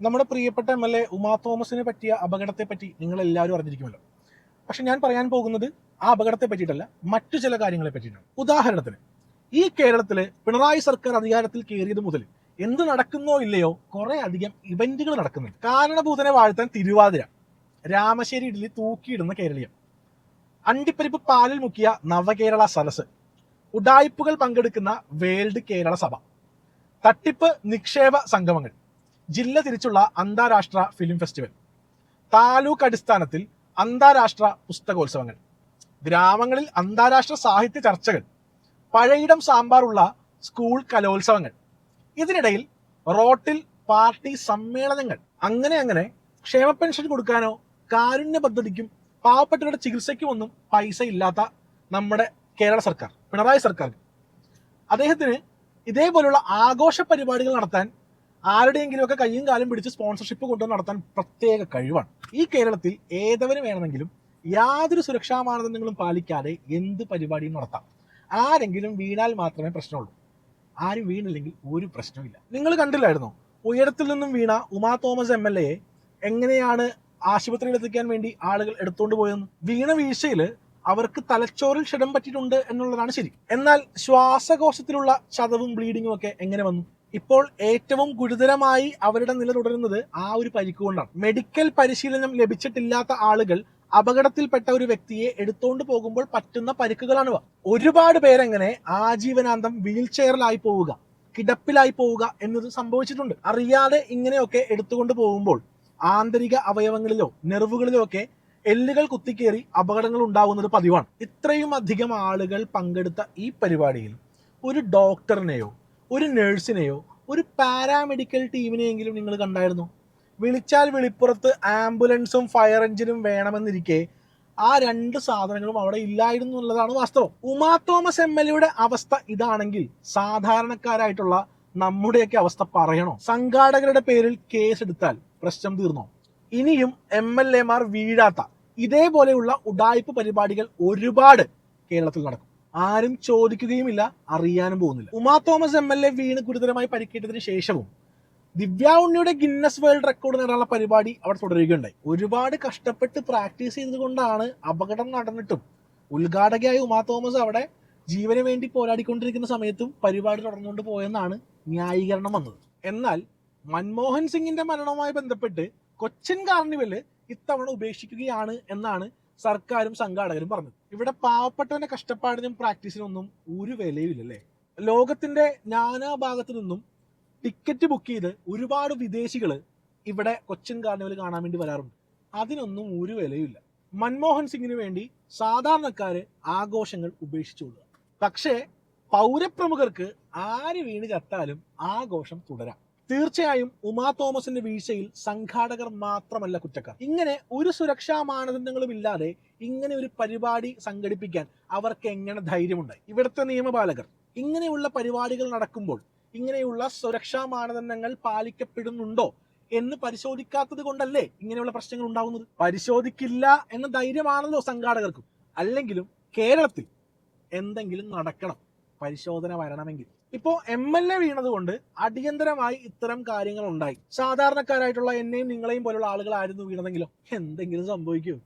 നമ്മുടെ പ്രിയപ്പെട്ട M L A Uma തോമസിനെ പറ്റിയ അപകടത്തെ പറ്റി നിങ്ങൾ എല്ലാവരും അറിഞ്ഞിരിക്കുമല്ലോ. പക്ഷെ ഞാൻ പറയാൻ പോകുന്നത് ആ അപകടത്തെ പറ്റിയിട്ടല്ല മറ്റു ചില കാര്യങ്ങളെ പറ്റിയിട്ടാണ്. ഉദാഹരണത്തിന് ഈ കേരളത്തിലെ പിണറായി സർക്കാർ അധികാരത്തിൽ കയറിയത് മുതൽ എന്ത് നടക്കുന്നോ ഇല്ലയോ കുറെ അധികം ഇവന്റുകൾ നടക്കുന്നുണ്ട്. കാരണഭൂതനെ വാഴ്ത്താൻ തിരുവാതിര രാമശ്ശേരി ഇഡ്ഡലി തൂക്കിയിടുന്ന കേരളീയം അണ്ടിപ്പരിപ്പ് പാലിൽ മുക്കിയ നവകേരള സദസ് ഉഡായിപ്പുകൾ പങ്കെടുക്കുന്ന വേൾഡ് കേരള സഭ. തട്ടിപ്പ് നിക്ഷേപ സംഗമങ്ങൾ. ജില്ല തിരിച്ചുള്ള അന്താരാഷ്ട്ര ഫിലിം ഫെസ്റ്റിവൽ താലൂക്ക് അടിസ്ഥാനത്തിൽ അന്താരാഷ്ട്ര പുസ്തകോത്സവങ്ങൾ. ഗ്രാമങ്ങളിൽ അന്താരാഷ്ട്ര സാഹിത്യ ചർച്ചകൾ. പഴയിടം സാമ്പാറുള്ള സ്കൂൾ കലോത്സവങ്ങൾ. ഇതിനിടയിൽ റോട്ടിൽ പാർട്ടി സമ്മേളനങ്ങൾ. അങ്ങനെ അങ്ങനെ ക്ഷേമ പെൻഷൻ കൊടുക്കാനോ കാരുണ്യ പദ്ധതിക്കും പാവപ്പെട്ടവരുടെ ചികിത്സയ്ക്കും ഒന്നും പൈസ ഇല്ലാത്ത നമ്മുടെ കേരള സർക്കാർ പിണറായി സർക്കാർ. അദ്ദേഹത്തിന് ഇതേപോലുള്ള ആഘോഷ പരിപാടികൾ നടത്താൻ ആരുടെയെങ്കിലുമൊക്കെ കയ്യും കാലും പിടിച്ച് സ്പോൺസർഷിപ്പ് കൊണ്ടുവന്ന് നടത്താൻ പ്രത്യേക കഴിവാണ്. ഈ കേരളത്തിൽ ഏതവന് വേണമെങ്കിലും യാതൊരു സുരക്ഷാ മാനദണ്ഡങ്ങളും പാലിക്കാതെ എന്ത് പരിപാടിയും നടത്താം. ആരെങ്കിലും വീണാൽ മാത്രമേ പ്രശ്നമുള്ളൂ. ആരും വീണില്ലെങ്കിൽ ഒരു പ്രശ്നമില്ല നിങ്ങൾ കണ്ടില്ലായിരുന്നോ? ഉയരത്തിൽ നിന്നും വീണ ഉമാ തോമസ് എം എൽ എങ്ങനെയാണ് ആശുപത്രിയിൽ എത്തിക്കാൻ വേണ്ടി ആളുകൾ എടുത്തുകൊണ്ട് പോയെന്ന് വീണ വീഴ്ചയിൽ അവർക്ക് തലച്ചോറിൽ ക്ഷതം പറ്റിയിട്ടുണ്ട് എന്നുള്ളതാണ് ശരി. എന്നാൽ ശ്വാസകോശത്തിലുള്ള ചതവും ബ്ലീഡിങ്ങും ഒക്കെ എങ്ങനെ വന്നു? ഇപ്പോൾ ഏറ്റവും ഗുരുതരമായി അവരുടെ നില തുടരുന്നത് ആ ഒരു പരിക്ക് കൊണ്ടാണ്. മെഡിക്കൽ പരിശീലനം ലഭിച്ചിട്ടില്ലാത്ത ആളുകൾ അപകടത്തിൽപ്പെട്ട ഒരു വ്യക്തിയെ എടുത്തുകൊണ്ട് പോകുമ്പോൾ പറ്റുന്ന പരിക്കുകളാണിവ ഒരുപാട് പേരെങ്ങനെ ആജീവനാന്തം വീൽ ചെയറിലായി പോവുക കിടപ്പിലായി പോവുക എന്നത് സംഭവിച്ചിട്ടുണ്ട്. അറിയാതെ ഇങ്ങനെയൊക്കെ എടുത്തുകൊണ്ട് പോകുമ്പോൾ ആന്തരിക അവയവങ്ങളിലോ നെർവുകളിലോ ഒക്കെ എല്ലുകൾ കുത്തിക്കേറി അപകടങ്ങൾ ഉണ്ടാകുന്നത് പതിവാണ്. ഇത്രയും അധികം ആളുകൾ പങ്കെടുത്ത ഈ പരിപാടിയിൽ ഒരു ഡോക്ടറിനെയോ ഒരു നഴ്സിനെയോ ഒരു പാരാമെഡിക്കൽ ടീമിനെയെങ്കിലും നിങ്ങൾ കണ്ടായിരുന്നു? വിളിച്ചാൽ വിളിപ്പുറത്ത് ആംബുലൻസും ഫയർ എഞ്ചിനും വേണമെന്നിരിക്കെ ആ രണ്ട് സാധനങ്ങളും അവിടെ ഇല്ലായിരുന്നു എന്നുള്ളതാണ് വാസ്തവം. ഉമാ തോമസ് എം എൽ എയുടെ അവസ്ഥ ഇതാണെങ്കിൽ സാധാരണക്കാരായിട്ടുള്ള നമ്മുടെയൊക്കെ അവസ്ഥ പറയണോ? സംഘാടകരുടെ പേരിൽ കേസ് എടുത്താൽ പ്രശ്നം തീർന്നോ? ഇനിയും എം എൽ എമാർ വീഴാത്ത ഇതേപോലെയുള്ള ഉടായ്പ പരിപാടികൾ ഒരുപാട് കേരളത്തിൽ നടക്കും. ആരും ചോദിക്കുകയുമില്ല അറിയാനും പോകുന്നില്ല. Uma Thomas M L A വീണ് ഗുരുതരമായി പരിക്കേറ്റതിന് ശേഷവും ദിവ്യ ഉണ്ണിയുടെ ഗിന്നസ് വേൾഡ് റെക്കോർഡ് നേടാനുള്ള പരിപാടി അവിടെ തുടരുകയുണ്ടായി. ഒരുപാട് കഷ്ടപ്പെട്ട് പ്രാക്ടീസ് ചെയ്തുകൊണ്ടാണ് അപകടം നടന്നിട്ടും ഉദ്ഘാടകയായ ഉമാ തോമസ് അവിടെ ജീവന് വേണ്ടി പോരാടിക്കൊണ്ടിരിക്കുന്ന സമയത്തും പരിപാടി തുടർന്നുകൊണ്ട് പോയെന്നാണ് ന്യായീകരണം വന്നത്. എന്നാൽ മൻമോഹൻ സിംഗിന്റെ മരണവുമായി ബന്ധപ്പെട്ട് കൊച്ചിൻ കാർണിവൽ ഇത്തവണ ഉപേക്ഷിക്കുകയാണ് എന്നാണ് സർക്കാരും സംഘാടകരും പറഞ്ഞു. ഇവിടെ പാവപ്പെട്ടവന്റെ കഷ്ടപ്പാടിനും പ്രാക്ടീസിനും ഒന്നും ഒരു വിലയുമില്ലല്ലേ? ലോകത്തിന്റെ നാനാ ഭാഗത്തു നിന്നും ടിക്കറ്റ് ബുക്ക് ചെയ്ത് ഒരുപാട് വിദേശികൾ ഇവിടെ കൊച്ചിൻ കാർണിവൽ കാണാൻ വേണ്ടി വരാറുണ്ട്. അതിനൊന്നും ഒരു വിലയുമില്ല. മൻമോഹൻ സിംഗിന് വേണ്ടി സാധാരണക്കാര് ആഘോഷങ്ങൾ ഉപേക്ഷിച്ചുകൊള്ളുക പക്ഷേ പൗരപ്രമുഖർക്ക് ആര് വീണ് ചത്താലും ആഘോഷം തുടരാം. തീർച്ചയായും ഉമാ തോമസിന്റെ വീഴ്ചയിൽ സംഘാടകർ മാത്രമല്ല കുറ്റക്കാർ. ഇങ്ങനെ ഒരു സുരക്ഷാ മാനദണ്ഡങ്ങളും ഇല്ലാതെ ഇങ്ങനെ ഒരു പരിപാടി സംഘടിപ്പിക്കാൻ അവർക്ക് എങ്ങനെ ധൈര്യമുണ്ടായി? ഇവിടുത്തെ നിയമപാലകർ ഇങ്ങനെയുള്ള പരിപാടികൾ നടക്കുമ്പോൾ ഇങ്ങനെയുള്ള സുരക്ഷാ മാനദണ്ഡങ്ങൾ പാലിക്കപ്പെടുന്നുണ്ടോ എന്ന് പരിശോധിക്കാത്തത് കൊണ്ടല്ലേ ഇങ്ങനെയുള്ള പ്രശ്നങ്ങൾ ഉണ്ടാകുന്നത് പരിശോധിക്കില്ല എന്ന ധൈര്യമാണല്ലോ സംഘാടകർക്കും. അല്ലെങ്കിലും കേരളത്തിൽ എന്തെങ്കിലും നടക്കണം പരിശോധന വരണമെങ്കിൽ. ഇപ്പോ എം എൽ എ വീണത് കൊണ്ട് അടിയന്തരമായി ഇത്തരം കാര്യങ്ങൾ ഉണ്ടായി. സാധാരണക്കാരായിട്ടുള്ള എന്നെയും നിങ്ങളെയും പോലുള്ള ആളുകളായിരുന്നു വീണതെങ്കിലോ? എന്തെങ്കിലും സംഭവിക്കുമോ?